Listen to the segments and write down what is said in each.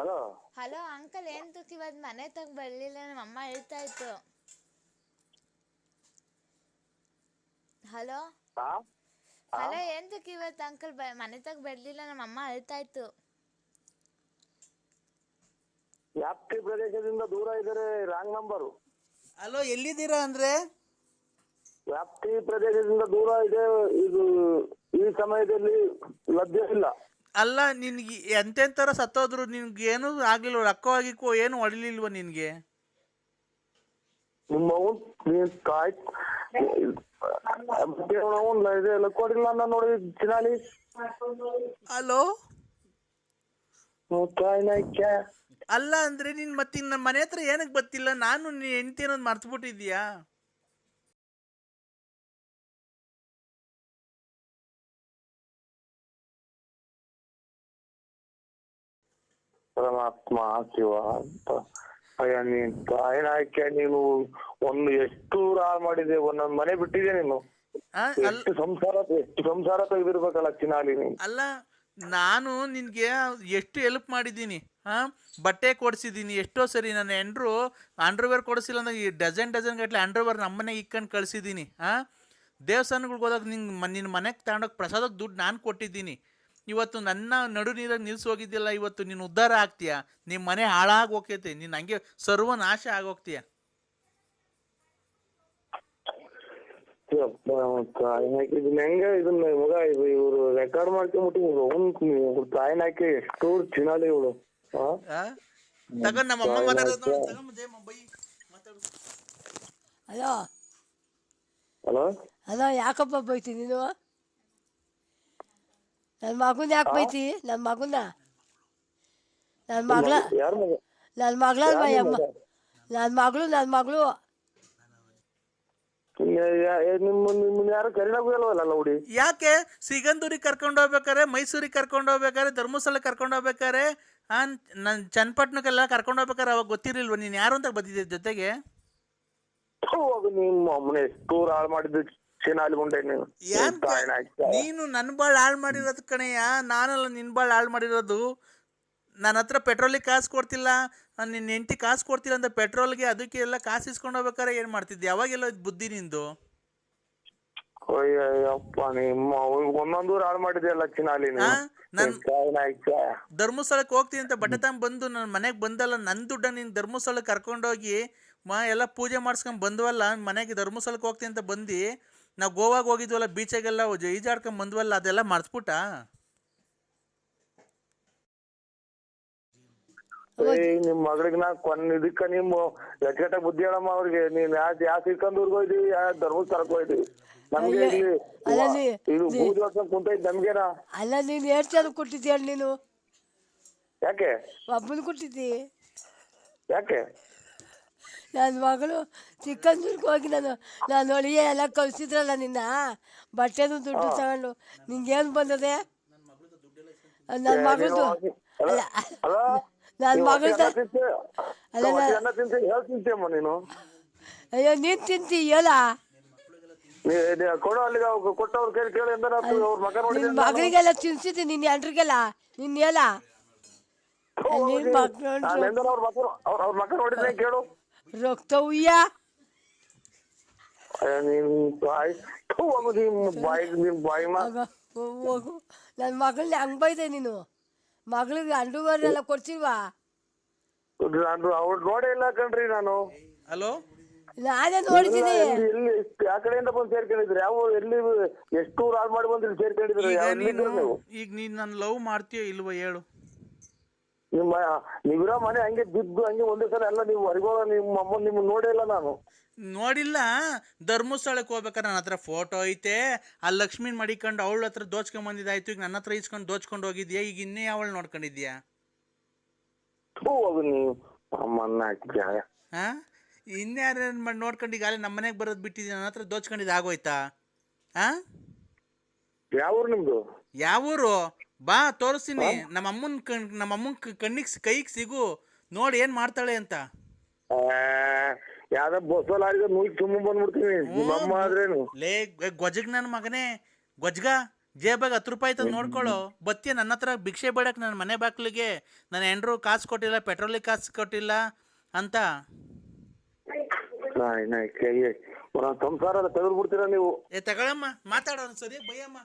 Hello. Hello uncle ಏನ್ ತುಕ್ ಇವತ್ತು ಮನೆ ತಗ ಬರ್ಲಿಲ್ಲ ನಮ್ಮ ಅಮ್ಮ ಹೇಳ್ತಾ ಇತ್ತು. ಹಲೋ. ಹಾ? ಹಲೋ ಏನ್ ತುಕ್ ಇವತ್ತು ಅಂಕಲ್ ಮನೆ ತಗ ಬರ್ಲಿಲ್ಲ ನಮ್ಮ ಅಮ್ಮ ಹೇಳ್ತಾ ಇತ್ತು. ವ್ಯಾಪ್ತಿ ಪ್ರದೇಶದಿಂದ ದೂರ ಇದ್ದಾರೆ ರಾಂಗ್ ನಂಬರು ಅಲೋ ಎಲ್ಲಿದ್ದೀರಾ ಅಂದ್ರೆ? ವ್ಯಾಪ್ತಿ ಪ್ರದೇಶದಿಂದ ದೂರ ಇದೆ ಇದು ಈ ಸಮಯದಲ್ಲಿ ಲಭ್ಯವಿಲ್ಲ ಅಲ್ಲ ನಿನ್ಗೆ ಎಂತೆಂಥರ ಸತ್ತೋದ್ರು ನಿನ್ಗೆ ಏನೂ ಆಗ್ಲಿಲ್ವ ರೊಕ್ಕ ಆಗಿಕ್ಕೋ ಏನು ಹೊಡಿಲಿಲ್ವ ನಿನ್ಗೆ? ನಿಮ್ಮ ಅವ್ನ್ ನೀನ್ ಕಾಯ್ ಮತ್ತೆ ಅವ್ನ್ ಇದು ಕೊಡಿಲ್ಲ ನಾನು ನೋಡಿ ಚಿನಾಲಿ ಅಲೋ ಕಾಯ್ನ ಕ್ಯಾ ಅಲ್ಲ ಅಂದ್ರೆ ನಿನ್ ಮತ್ತೆ ನಮ್ಮ ಮನೆ ಹತ್ರ ಏನಕ್ಕೆ ಬತ್ತಿಲ್ಲ ನಾನು ನೀ ಹೆಂಡ್ತಿ ಅನ್ನೋದು ಮರ್ತು ಪರಮಾತ್ಮ ಶಿವ ಅಂತ ಅಯ್ಯ ಅಂತ. ಆಯ್ಕೆ ನೀನು ಒಂದು ಎಷ್ಟು ಹಾಳು ಮಾಡಿದೆ ಒಂದೊಂದ್ ಮನೆ ಬಿಟ್ಟಿದೆ ನೀನು? ಎಷ್ಟು ಸಂಸಾರ ಎಷ್ಟು ಸಂಸಾರ ತೆಗೆದಿರ್ಬೇಕಲ್ಲ ಚಿನಾಲಿ ನೀನು? ಅಲ್ಲ ನಾನು ನಿನಗೆ ಎಷ್ಟು ಹೆಲ್ಪ್ ಮಾಡಿದ್ದೀನಿ ಹಾ ಬಟ್ಟೆ ಕೊಡಿಸಿದ್ದೀನಿ ಎಷ್ಟೋ ಸರಿ ನನ್ನ ಎಂಡ್ರು ಅಂಡರ್ವೇರ್ ಕೊಡಿಸಿಲ್ಲ ಅಂದ್ರೆ ಈ ಡಜನ್ ಡಜನ್ ಗಟ್ಟಲೆ ಅಂಡರ್ವೇರ್ ನಮ್ಮನೆ ಇಕ್ಕಂಡು ಕಳಿಸಿದ್ದೀನಿ ಹಾಂ ದೇವಸ್ಥಾನಗಳಿಗೆ ಹೋದಾಗ ನಿಂಗೆ ನಿನ್ನ ಮನೆಗೆ ತಗೊಂಡೋಗಿ ಪ್ರಸಾದಕ್ಕೆ ದುಡ್ಡು ನಾನು ಕೊಟ್ಟಿದ್ದೀನಿ ಇವತ್ತು ನನ್ನ ನಡು ನೀರಾಗಿ ನಿಲ್ಸಿ ಹೋಗಿದ್ದಿಲ್ಲ ಇವತ್ತು ನೀನು ಉದ್ಧಾರ ಆಗ್ತೀಯ? ನಿಮ್ಮ ಮನೆ ಹಾಳಾಗಿ ಹೋಗ್ತೈತೆ ನೀನು ಹಂಗೆ ಸರ್ವನಾಶ ಆಗೋಗ್ತೀಯ? ಹೆಂಗ ಇದನ್ನ ಮಗ ಇವ್ರು ರೆಕಾರ್ಡ್ ಮಾಡ್ಕೊಂಬಿಟ್ಟು ಅವ್ನು ಕಾಯಿನ್ ಹಾಕಿ ಎಷ್ಟು ಚಿನಾಲಿ ಇವಳು? ತಗೊಂಡ್ ನಮ್ಮ ಅಮ್ಮ ಮಾತಾಡೋದು ಹಲೋ? ಹಲೋ ಯಾಕಪ್ಪ ಬೈತಿ ನೀನು? ನನ್ನ ಮಗನ ಯಾಕೆ ಬೈತಿ? ನನ್ನ ಮಗನ? ನನ್ನ ಮಗಳ ಯಾರ ಮಗ? ನನ್ನ ಮಗಳ ನನ್ನ ಮಗಳು ನನ್ನ ಮಗಳು. ನಿಮ್ಮ ನಿಮ್ಮನ್ನ ಯಾರು ಇಲ್ವಲ್ಲ ಯಾಕೆ? ಸಿಗಂದೂರಿಗೆ ಕರ್ಕೊಂಡು ಹೋಗ್ಬೇಕಾರೆ ಮೈಸೂರಿಗೆ ಕರ್ಕೊಂಡು ಹೋಗ್ಬೇಕಾರೆ ಧರ್ಮಸ್ಥಳ ಕರ್ಕೊಂಡು ಹೋಗ್ಬೇಕಾರೆ ಆ ನನ್ನ ಚನ್ನಪಟ್ಟಣಕ್ಕೆಲ್ಲ ಕರ್ಕೊಂಡು ಹೋಗ್ಬೇಕಾರೆ ಅವಾಗ ಗೊತ್ತಿರಲಿಲ್ವ? ನೀನ್ ಯಾರು ಅಂತ ಬಂದಿದ್ದೆ ಜೊತೆಗೆ? ಟೂರ್ ನಿಮ್ಮ ಅಮ್ಮನ ಎಷ್ಟು ಹಾಳು ಮಾಡಿದ್ದು. ನೀನು. ನನ್ ನನ್ನ ಬಾಳ್ ಹಾಳು ಮಾಡಿರೋದು ಕಣಯ್ಯ. ನಾನಲ್ಲ ನಿನ್ ಬಾಳ್ ಹಾಳು ಮಾಡಿರೋದು. ನನ್ನ ಹತ್ರ ಪೆಟ್ರೋಲಿಗೆ ಕಾಸು ಕೊಡ್ತಿಲ್ಲ. ನಿನ್ನ ಹೆಂಡತಿ ಕಾಸು ಕೊಡ್ತಿಲ್ಲ ಅಂತ ಪೆಟ್ರೋಲ್ಗೆ ಅದಕ್ಕೆ ಎಲ್ಲ ಕಾಸು ಇಸ್ಕೊಂಡು ಹೋಗ್ಬೇಕಾರೆ ಏನು ಮಾಡ್ತಿದ್ದೆ? ಯಾವಾಗೆಲ್ಲ ಬುದ್ಧಿ ನಿಂದು? ಅಯ್ಯಪ್ಪ ನಿಮ್ಮ ಹಾಳು ಮಾಡಿದೆಯಲ್ಲ ಚಿನಾಲಿ ನೀನು. ನನ್- ಕಾಯಿನ್ ಧರ್ಮಸ್ಥಳಕ್ಕೆ ಹೋಗ್ತೀನಿ ಅಂತ ಬಟ್ಟೆ ತಗೊಂಬಂದು ನನ್ನ ಮನೆಗೆ ಬಂದಲ್ಲ ನನ್ನ ದುಡ್ಡ ನೀನು ಧರ್ಮಸ್ಥಳಕ್ಕೆ ಕರ್ಕೊಂಡೋಗಿ ಮಾ ಎಲ್ಲ ಪೂಜೆ ಮಾಡಿಸ್ಕೊಂಡು ಬಂದವಲ್ಲ ಮನೆಗೆ ಧರ್ಮಸ್ಥಳಕ್ಕೆ ಹೋಗ್ತೀನಿ ಅಂತ ಬಂದು ನಾವು ಗೋವಾಗೆ ಹೋಗಿದ್ವಲ್ಲ ಬೀಚಾಗೆಲ್ಲ ಈಜಾಡ್ಕೊಂಡು ಬಂದ್ವಲ್ಲ ಅದೆಲ್ಲ ಮರ್ತ್ಬಿಟ್ಟ? ಏ ನಿಮ್ ಮಗಳಿಗೆ ನಾ ಕೊನ್ ಇದಕ್ಕ ನೀವು ಎಟ್ಟ ಬುದ್ಧಿ ಹೇಳಮ್ಮ ಅವ್ರಿಗೆ. ನೀನ್ ಯಾ ಯಾ ಶ್ರೀಕಂದೂರ್ಗ್ ಹೋಯ್ದಿವಿ ಯಾ ಧರ್ಮಸ್ಥಳಕ್ ಹೋಯ್ದಿವಿ. ನಮ್ಗೆ ಇಲ್ಲಿ ಇದು ನೀ- ಬೂದಿ ವರ್ಷ ಕುಂತೈತ್ ನಮ್ಗೇನ? ಅಲ್ಲ ನೀನ್ ಎಷ್ಟು ಜನ ಕೊಟ್ಟಿದ್ದೀಯ ನೀನು? ಯಾಕೆ? ಒಬ್ಬನ್ ಕೊಟ್ಟಿದ್ದಿ. ಯಾಕೆ? ನನ್ನ ಮಗಳು ಚಿಕ್ಕಂದೂರ್ಗೆ ಹೋಗಿ ನಾನು ನಾನು ಒಳಗೆ ಎಲ್ಲ ಕಳಿಸಿದ್ರಲ್ಲ ನಿನ್ನ? ಬಟ್ಟೆದು ದುಡ್ಡು ತಗೊಂಡು ನಿಂಗೇನು ಬಂದದೆ? ನನ್ನ ಮಗಳದು ಅಲ್ಲ ನನ್ನ ಮಗಳದು ಅಲ್ಲ, ನೀನು. ಅಯ್ಯೋ ನೀನು ತಿಂತಿ ಹೇಳ. ನಿನ್ ಮಗಳಿಗೆಲ್ಲ ತಿನ್ಸಿದ್ದಿ ನಿನ್ನ ಎಂಟ್ರಿಗೆಲ್ಲ ನಿನ್ ಹೇಳ. ನಿನ್ ಮಕ್ಕಳು ನಾನು ಅವ್ರ ಮಗ ಅವ್ರ ಅವ್ರ ಮಗ ನೋಡಿದ್ರೆ ಕೇಳು. ರಕ್ತ ಉಯ್ಯ ಅಯ್ಯ, ನೀನ್ ಬಾಯಿ ಥು, ಹೋಗು ನಿಮ್ ಬಾಯಿಗೆ ನಿಮ್ ಬಾಯಿ ಮಾ ಹೋಗು ನನ್ನ ಮಗಳನ್ನ ಹಂಗೆ ಬೈದೆ ನೀನು? ಮಗಳಿಗೆ ಅಂಡರ್ವೇರ್ ಎಲ್ಲ ಕೊಡ್ಸಿಲ್ವಾ? ನಾನು ಅವ್ರು ನೋಡೇ ಇಲ್ಲ ಕಣ್ರಿ ನಾನು. ಹಲೋ? ನಾನೇ ನೋಡಿದ್ದೀನಿ ಎಲ್ಲಿ ಆ ಕಡೆಯಿಂದ ಬಂದು ಸೇರ್ಕೊಂಡಿದ್ರಿ ಯಾವ ಎಲ್ಲಿ ಎಷ್ಟು ಹಾಳು ಮಾಡಿ ಬಂದ್ರಿ ಸೇರ್ಕೊಂಡಿದ್ರಿ ಈಗ ಯಾವ ನೀನು ಈಗ ನೀನು ನನ್ನ ಲವ್ ಮಾಡ್ತೀಯ ಇಲ್ವ ಹೇಳು. ನಿಮ್ಮ ನೀವಿರೋ ಮನೆ ಹಂಗೆ ಬಿದ್ದು ಹಂಗೆ ಒಂದೇ ಸಲ ಎಲ್ಲ ನೀವು ಹೊರಗೋಗ ನಿಮ್ಮ ಅಮ್ಮ ನಿಮ್ ನೋಡೇ ಇಲ್ಲ ನಾನು. ನೋಡಿಲ್ಲ ಧರ್ಮಸ್ಥಳಕ್ಕೆ ಹೋಗ್ಬೇಕಾರೆ ನನ್ನ ಹತ್ರ ಫೋಟೋ ಐತೆ. ಆ ಲಕ್ಷ್ಮೀನ್ ಮಡಿಕೊಂಡು ಅವಳ ಹತ್ರ ದೋಚ್ಕೊಂಡ್ ಬಂದಿದ್ದಾಯ್ತು ಈಗ ನನ್ನ ಹತ್ರ ಇಸ್ಕೊಂಡು ದೋಚ್ಕೊಂಡು ಹೋಗಿದ್ಯಾ? ಈಗ ಇನ್ನೇ ಅವಳು ನೋಡ್ಕೊಂಡಿದ್ಯಾ? ಥೂ ಹೋಗು ನೀವು ಅಮ್ಮನ್ನ ಹಾಕಿ ಹಾ ಇನ್ಯಾರು ಮಾಡಿ ನೋಡ್ಕೊಂಡು ಈಗಾಗಲೇ ನಮ್ಮ ಮನೆಗೆ ಬರೋದು ಬಿಟ್ಟಿದ್ಯಾ? ನನ್ನ ಹತ್ರ ದೋಚ್ಕೊಂಡಿದ್ದು ಆಗೋಯ್ತಾ? ಹಾ ಯಾವ ಊರು ನಿಮ್ದು? ಯಾವೂರು? ಬಾ ತೋರಿಸ್ತೀನಿ. ನಮ್ಮ ಅಮ್ಮನ್ ಕಣ್ ನಮ್ಮ ಅಮ್ಮನ್ ಕಣ್ಣಿಗೆ ಕೈಗೆ ಸಿಗು. ನೋಡಿ ಏನ್ ಮಾಡ್ತಾಳೆ ಅಂತ. ಯಾವ್ದೋ ಬಸ್ಸಲ್ಲಿ ತುಂಬ ಬಂದ್ಬಿಡ್ತೀನಿ. ನಿಮ್ಮ ಅಮ್ಮ ಆದ್ರೇನು? ಲೇ ಗೊಜಗ್ ನನ್ ಮಗನೇ. ಗೊಜ್ಗ ಜೇಬಾಗ ಹತ್ತು ರೂಪಾಯಿ ತಂದು ನೋಡ್ಕೊಳ್ಳೋ ಬತ್ತಿ ನನ್ನ ಹತ್ರ ಭಿಕ್ಷೆ ಬೇಡಕ್ ನನ್ನ ಮನೆ ಬಾಕ್ಲಿಗೆ. ನನ್ನ ಎಂಡ್ರು ಕಾಸು ಕೊಟ್ಟಿಲ್ಲ ಪೆಟ್ರೋಲಿಗೆ ಕಾಸು ಕೊಟ್ಟಿಲ್ಲ ಅಂತ. ನಾಯಿ ನಾಯಿ ಕೈ ಒಂದೊಂದು ಸಂಸಾರ ತೆಗೆದು ಬಿಡ್ತೀರಾ ನೀವು? ಏ ತಗೊಳಮ್ಮ. ಮಾತಾಡೋಣ ಸರಿ ಬೈಯಮ್ಮ.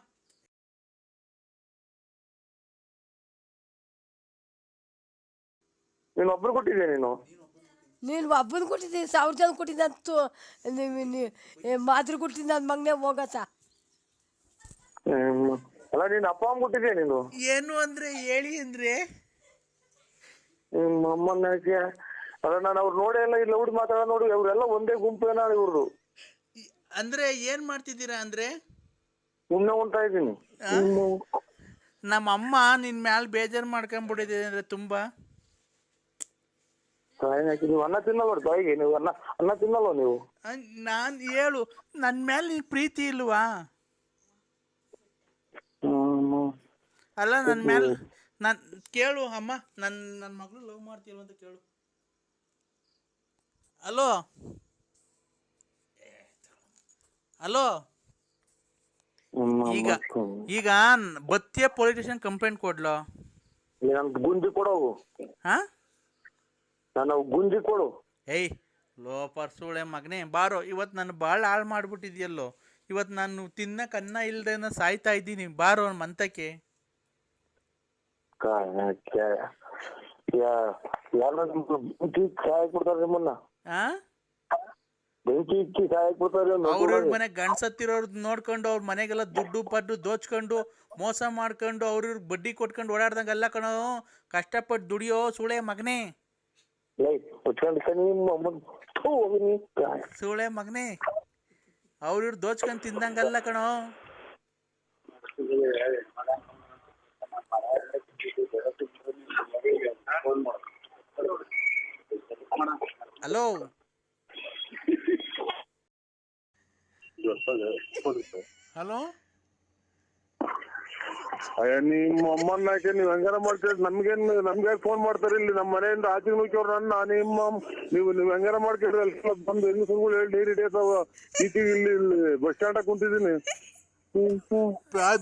ನೀನು ಒಬ್ರು ಕೊಟ್ಟಿದ್ದೆ ನೀನು? ನೀನು ಒಬ್ಬನ ಕೊಟ್ಟಿದ್ದೀನಿ ಸಾವಿರ ಜನ ಕೊಟ್ಟಿದ್ದ ಅಂತು ಮಾತ್ರ ಕೊಟ್ಟಿದ್ದ ನನ್ನ ಮಗನೇ ಹೋಗತ್ತ. ಹ್ಮ್. ಅಲ್ಲ ನೀನು ಅಪ್ಪ ಅಮ್ಮ ಕೊಟ್ಟಿದ್ಯಾ ನೀನು? ಏನು ಅಂದ್ರೆ ಹೇಳಿ ಅಂದ್ರೆ? ನಿಮ್ಮ ಅಮ್ಮನ ಯಾಕೆ? ಅಲ್ಲ ನಾನು ಅವ್ರು ನೋಡೇ ಇಲ್ಲ ಇಲ್ಲ ಹುಡುಗಿ ಮಾತಾಡೋ ನೋಡಿ ಅವರೆಲ್ಲ ಒಂದೇ ಗುಂಪು ಏನೋ ಇವ್ರದ್ದು ಈ- ಅಂದ್ರೆ ಏನ್ ಮಾಡ್ತಿದ್ದೀರಾ ಅಂದ್ರೆ? ಸುಮ್ಮನೆ ಉಂಟಾ ಇದ್ದೀನಿ. ನಮ್ಮ ಅಮ್ಮ ನಿನ್ ಮ್ಯಾಲ್ ಬೇಜಾರ್ ಮಾಡ್ಕೊಂಡ್ಬಿಟ್ಟಿದೆ ಅಂದ್ರೆ ತುಂಬಾ. ಹಾಕಿ ನೀವು ಅನ್ನ ತಿನ್ನಲ್ವ ತಾಯಿಗೆ ನೀವು ಅನ್ನ ಅನ್ನ ತಿನ್ನಲ್ವ ನೀವು? ನಾನು ಹೇಳು ನನ್ನ ಮೇಲೆ ನಿನ್ ಪ್ರೀತಿ ಇಲ್ವಾ. ಅಲ್ಲ ನನ್ನ ಮೇಲೆ ನನ್ ಕೇಳು ಅಮ್ಮ ನನ್ನ ನನ್ ಮಗಳು ಲವ್ ಮಾಡ್ತೀವ ಅಂತ ಕೇಳು. ಹಲೋ ಹಲೋ ಈಗ. ಈಗ ಬತ್ತಿಯ ಪೊಲೀಸ್ ಸ್ಟೇಷನ್ ಕಂಪ್ಲೇಂಟ್ ಕೊಡ್ಲೋ? ಗುಂಡಿ ನನ್ ಕೊಡೋವು ಹಾ? ನಾನು ಗುಂಜಿ ಕೊಡು. ಏಯ್ ಲೋಪರ್ ಸುಳೆ ಮಗನೇ ಬಾರೋ ಇವತ್ತು ನಾನು ಭಾಳ ಹಾಳು ಮಾಡ್ಬಿಟ್ಟಿದ್ಯಲ್ಲೋ. ಇವತ್ತು ನಾನು ತಿನ್ನಕ್ಕೆ ಅನ್ನ ಇಲ್ದೇನ ಸಾಯ್ತಾ ಇದ್ದೀನಿ ಬಾರೋ ಮಂತಕ್ಕೆ. ಯಾರ ಬೆಂಕಿ ಸಹಾಯಕ್ ಬಿಡ್ತಾರ ನಿಮ್ಮನ್ನ? ಆ? ಬೆಂಕಿ ಇಕ್ಕಿ ಸಹಾಯಕ್ ಬಿಡ್ತಾರೆ ಅವ್ರವ್ರ ಮನೆ ಗಂಡ್ಸತ್ತಿರೋರ್ ನೋಡ್ಕೊಂಡು ಅವ್ರ ಮನೆಗೆಲ್ಲ ದುಡ್ಡು ಪಡ್ಡು ದೋಚ್ಕೊಂಡು ಮೋಸ ಮಾಡ್ಕೊಂಡು ಅವ್ರ ಬಡ್ಡಿ ಕೊಟ್ಕೊಂಡು ಓಡಾಡ್ದಂಗೆಲ್ಲ ಕಣೋ. ಕಷ್ಟಪಟ್ಟು ದುಡಿಯೋ ಸುಳೆ ಮಗನೇ. ಸುಳೆ ಮಗನೇ ಅವ್ರ ದೋಚ್ಕೊಂಡು ತಿಂದಂಗೆಲ್ಲ ಕಣೋ ಹಲೋ ಹಲೋ ಅಯ್ಯ ನಿಮ್ಮ ಅಮ್ಮನ್ನ ಯಾಕೆ ನೀವ್ ಹೆಂಗಾರ ಮಾಡ್ತೀರಿ? ನಮ್ಗೇನ್ ನಮ್ಗೆ ಫೋನ್ ಮಾಡ್ತಾರೆ ಇಲ್ಲಿ? ನಮ್ಮ ಮನೆಯಿಂದ ಆಚೆ ನುಗ್ಗಿಯವ್ರು ನನ್ನ ನಿಮ್ಮ ನೀವು ನೀವ್ ಹೆಂಗಾರ ಮಾಡ್ಕೊಂಡ್ರಿ ಅಲ್ಲಿ ಬಂದು ಹೆಂಗಸರುಗಳು ಹೇಳಿ ಡೈರಿ ಡೇಟ್ ಈಚೆಗೆ ಇಲ್ಲಿ ಇಲ್ಲಿ ಬಸ್ ಸ್ಟ್ಯಾಂಡ್ ಕುಂತಿದ್ದೀನಿ.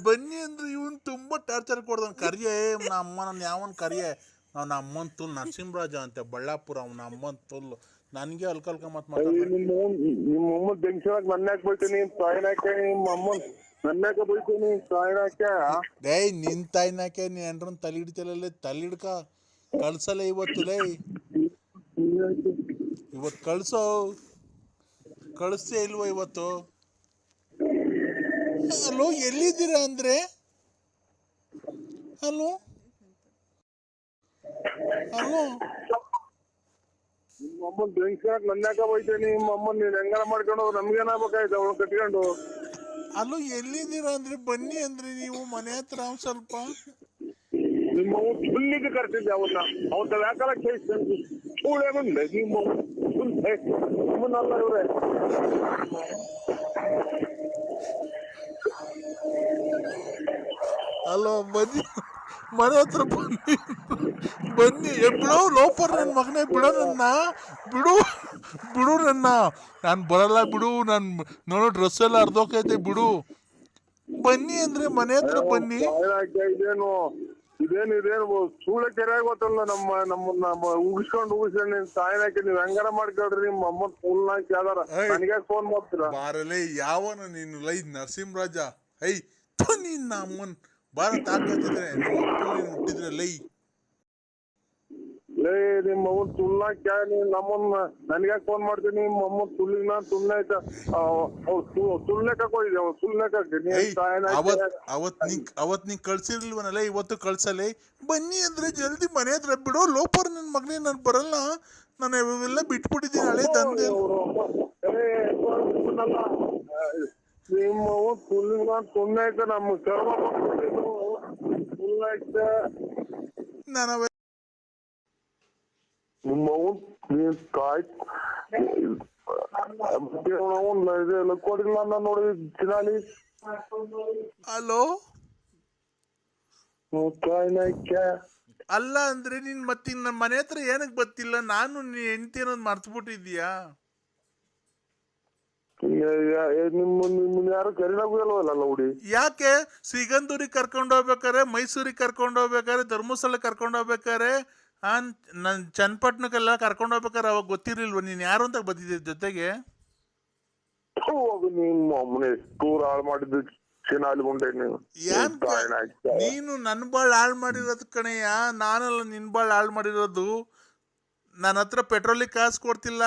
ಬನ್ನಿ ಅಂದ್ರೆ ಇವನ್ ತುಂಬಾ ಟಾರ್ಚರ್ ಕೊಡ್ದನ್ ಕರಿಯೇ ನಮ್ಮ ಅಮ್ಮನ ಯಾವನ್ ಕರಿಯೇ? ಅವ್ನ ಅಮ್ಮನ್ ತುಲ್ ನರಸಿಂಹರಾಜ ಅಂತ ಬಳ್ಳಾಪುರ ಅವ್ನ ಅಮ್ಮನ್ ತುಲ್. ನನಗೆ ಅಲ್ಕಲ್ಕ ಮತ್ ಅಯ್ಯ, ಮಾತಾಡ್ತಾನೆ ನಿಮ್ಮ ನಿಮ್ಮ ಅಮ್ಮ ಬೆಂಕಿಯಾಗ ನನ್ನ ತಾಯಿನ ಯಾಕೆ ನಿಮ್ಮ ಅಮ್ಮನ್ ನನ್ನ ಯಾಕೆ ಬೈತೀನಿ ತಾಯಿನ ಯಾಕೆ ಡೇಯ್ ನಿನ್ ತಾಯಿನಾಕೆ ನೀ ಏನ್ರನ್ ತಲೆ ಹಿಡಿತಿಲ್ಲ ತಲೆ ಹಿಡ್ಕ. ಕಳ್ಸಲ್ಲ ಇವತ್ತು ಲೇ. ಇವತ್ತು ಕಳ್ಸೋ. ಕಳಿಸ್ತೇ ಇಲ್ವೋ ಇವತ್ತು? ಹಲೋ ಎಲ್ಲಿದ್ದೀರಾ ಅಂದ್ರೆ? ಹಲೋ? ಹಲೋ? ನಿಮ್ಮ ಅಮ್ಮನ್ ಬೆಂಕಿಯಾಗ ನನ್ನ ಯಾಕೆ ಬೈತೇನೆ ನಿಮ್ಮ ಅಮ್ಮನ್ ನೀನ್ ಹೆಂಗಾರ ಮಾಡ್ಕೊಂಡು ನಮ್ಗೇನಾಗ್ಬೇಕಾಯ್ತು ಅವಳು ಕಟ್ಕೊಂಡು. ಅಲ್ಲೋ ಎಲ್ಲಿದ್ದೀರ ಅಂದ್ರೆ ಬನ್ನಿ ಅಂದ್ರೆ ನೀವು ಮನೆ ಹತ್ರ ಒಂದ್ ಸ್ವಲ್ಪ. ನಿಮ್ಮ ಸುಳ್ಳಿಗೆ ಕರ್ತಿದ್ದೆ ಅವನ್ನ. ವ್ಯಾಕಲ ಕೇಸ್ ಚೂಳೆ ಬಂದೆ ನಿಮ್ಮ. ನಿಮ್ಮನ್ನಲ್ಲ ಇವ್ರೆ. ಅಲ್ಲೋ ಬನ್ನಿ. ಮನೆ ಹತ್ರ ಬನ್ನಿ. ಬನ್ನಿ. ಏ, ಲೋಪರ್ ನನ್ನ ಮಗನೇ ಬಿಡೋ ನನ್ನ ಬಿಡು. ಬಿಡು ನನ್ನ. ನಾನು ಬರಲ್ಲ ಬಿಡು ನಾನು ನೋಡೋ ಡ್ರೆಸ್ ಎಲ್ಲ ಅರ್ಧೋಕೈತೆ ಬಿಡು. ಬನ್ನಿ ಅಂದ್ರೆ ಮನೆ ಹತ್ರ ಬನ್ನಿ. ಇದೇನು ಇದೇನು ಇದೇನು ಸೂಳೆ ಕೆರೆ ಗೊತ್ತಲ್ಲ ನಮ್ಮ ನಮ್ಮನ್ನ ನಮ್ಮ ಉಗಿಸ್ಕೊಂಡು ಉಗಿಸ್ಕೊಂಡು ನಿನ್ ಸಾಯ್ರಾಕೆ ನೀವ್ ಹೆಂಗಾರ ಮಾಡ್ಕೊಳ್ರಿ ನಿಮ್ಮ ಅಮ್ಮನ್ ಫೋನ್ ಹಾಕಿ ಯಾವ್ದಾರ ನನಗೆ ಫೋನ್ ಮಾಡ್ತೀರ? ಬಾರಲೇ ಯಾವನ ನೀನು ಲೈ ನರಸಿಂಹರಾಜ? ಐ ನಿನ್ನ ಅಮ್ಮನ್ ನಿಮ್ಮ ಅಪ್ಪ ಹುಟ್ಟಿದ್ರೆ ಲೈ. ಲೇ ನಿಮ್ಮ ಅವ್ವನ್ ತುಳ್ನಾಕ ನೀನ್ ನಮ್ಮನ್ನ ನನಗೆ ಫೋನ್ ಮಾಡ್ತೀನಿ ನಿಮ್ಮ ಅಮ್ಮನ್ ತುಳ್ಳಿಗ್ ನಾನ್ ತುಳ್ನಾಯ್ತ ತುಳ್ನಾಕ ಹೋಗಿದ್ದೆ ಅವ್ ತುಳ್ನೆಕ್ ಏಯ್ ಅವತ್ ಅವತ್ ನೀ ಅವತ್ ನೀ ಕಳ್ಸಿರ್ಲಿಲ್ವನಲ್ಲ ಇವತ್ತು ಕಳ್ಸಲೇ? ಬನ್ನಿ ಅಂದ್ರೆ ಜಲ್ದಿ ಮನೆ ಹತ್ರ ಬಿಡೋ ಲೋಪರ್ ನನ್ನ ಮಗನೇ ನಾನು ಬರಲ್ಲ. ನಾನು ಇವೆಲ್ಲ ಬಿಟ್ಬಿಟ್ಟಿದ್ದೀನಿ ಹಳೆ ತಂದೆ ನಿಮ್ಮ ಕರ್ಮ ತುಳ್ನಾಯ್ತ ನಾನು ನಿಮ್ಮ ಅವ್ವನ್ ನೀನ್ ಕೊಡಿಲ್ಲ ನಾನು ನೋಡಿ ಚಿನಾಲಿ ಹಲೋ ಅಲ್ಲ ಅಂದ್ರೆ ನೀನ್ ಮತ್ತೆ ನನ್ನ ಮನೆ ಹತ್ರ ಏನಕ್ ಬತ್ತಿಲ್ಲ ನಾನು ನೀ ಹೆಂಡತಿ ಅನ್ನೋದು ಮರ್ತ್ಬಿಟ್ಟಿದ್ಯಾ ನಿಮ್ಮ ಯಾಕೆ? ಸಿಗಂದೂರಿಗೆ ಕರ್ಕೊಂಡು ಹೋಗ್ಬೇಕಾರೆ ಮೈಸೂರಿಗೆ ಕರ್ಕೊಂಡು ಹೋಗ್ಬೇಕಾರೆ ಧರ್ಮಸ್ಥಳ ಕರ್ಕೊಂಡು ಹೋಗ್ಬೇಕಾರೆ ಆ ನನ್ನ ಚನ್ನಪಟ್ಟಣಕ್ಕೆಲ್ಲ ಕರ್ಕೊಂಡು ಹೋಗ್ಬೇಕಾದ್ರೆ ಅವಾಗ ಗೊತ್ತಿರ್ಲಿಲ್ವ? ನೀನು ಯಾರು ಅಂತ ಬಂದಿದ್ದೆ ಜೊತೆಗೆ? ಟೂರ್ ಹಾಳು ಮಾಡಿದ್ದು ನೀನು. ನನ್ನ ಬಾಳ್ ಹಾಳ್ ಮಾಡಿರೋದು ಕಣಯ್ಯ. ನಾನಲ್ಲ ನಿನ್ ಬಾಳ್ ಹಾಳ್ ಮಾಡಿರೋದು. ನನ್ನ ಹತ್ರ ಪೆಟ್ರೋಲಿಗೆ ಕಾಸು ಕೊಡ್ತಿಲ್ಲ.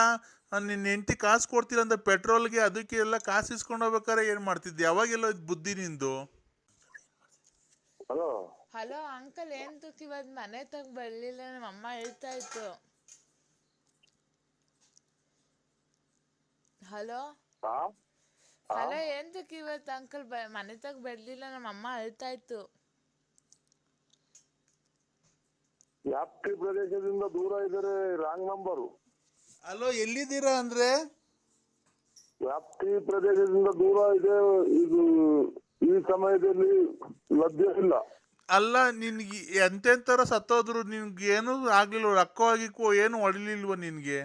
ನಿನ್ನ ಹೆಂಡತಿ ಕಾಸು ಕೊಡ್ತಿಲ್ಲ ಅಂತ ಪೆಟ್ರೋಲ್ಗೆ ಅದಕ್ಕೆ ಎಲ್ಲ ಕಾಸು ಇಸ್ಕೊಂಡು ಹೋಗ್ಬೇಕಾರೆ ಏನು ಮಾಡ್ತಿದ್ದೆ? ಯಾವಾಗೆಲ್ಲ ಬುದ್ಧಿ ನಿಂದು. ಹಲೋ ಅಂಕಲ್ ಏನ್ ಇವತ್ತು ಮನೆ ತಗ ಬರ್ಲಿಲ್ಲ ನಮ್ಮ ಅಮ್ಮ ಹೇಳ್ತಾ ಇತ್ತು ಹಲೋ? ಹಾ? ಏನ್ ಇವತ್ತು ಅಂಕಲ್ ಬ ಮನೆ ತಗ ಬರ್ಲಿಲ್ಲ ನಮ್ಮ ಅಮ್ಮ ಹೇಳ್ತಾ ಇತ್ತು ವ್ಯಾಪ್ತಿ ಪ್ರದೇಶದಿಂದ ದೂರ ಇದ್ದಾರೆ ರಾಂಗ್ ನಂಬರು ಅಲೋ ಎಲ್ಲಿದ್ದೀರಾ ಅಂದ್ರೆ? ವ್ಯಾಪ್ತಿ ಪ್ರದೇಶದಿಂದ ದೂರ ಇದೆ ಇದು ಈ ಸಮಯದಲ್ಲಿ ಲಭ್ಯವಿಲ್ಲ ಇಲ್ಲ. ಅಲ್ಲ ನಿನ್ಗೆ ಎಂತೆಂಥರ ಸತ್ತೋದ್ರು ನಿನ್ಗೆ ಏನೂ ಆಗ್ಲಿಲ್ವ ಆಗಿಕ್ಕೋ ಏನು ಹೊಡಿಲಿಲ್ವ ನಿನಗೆ?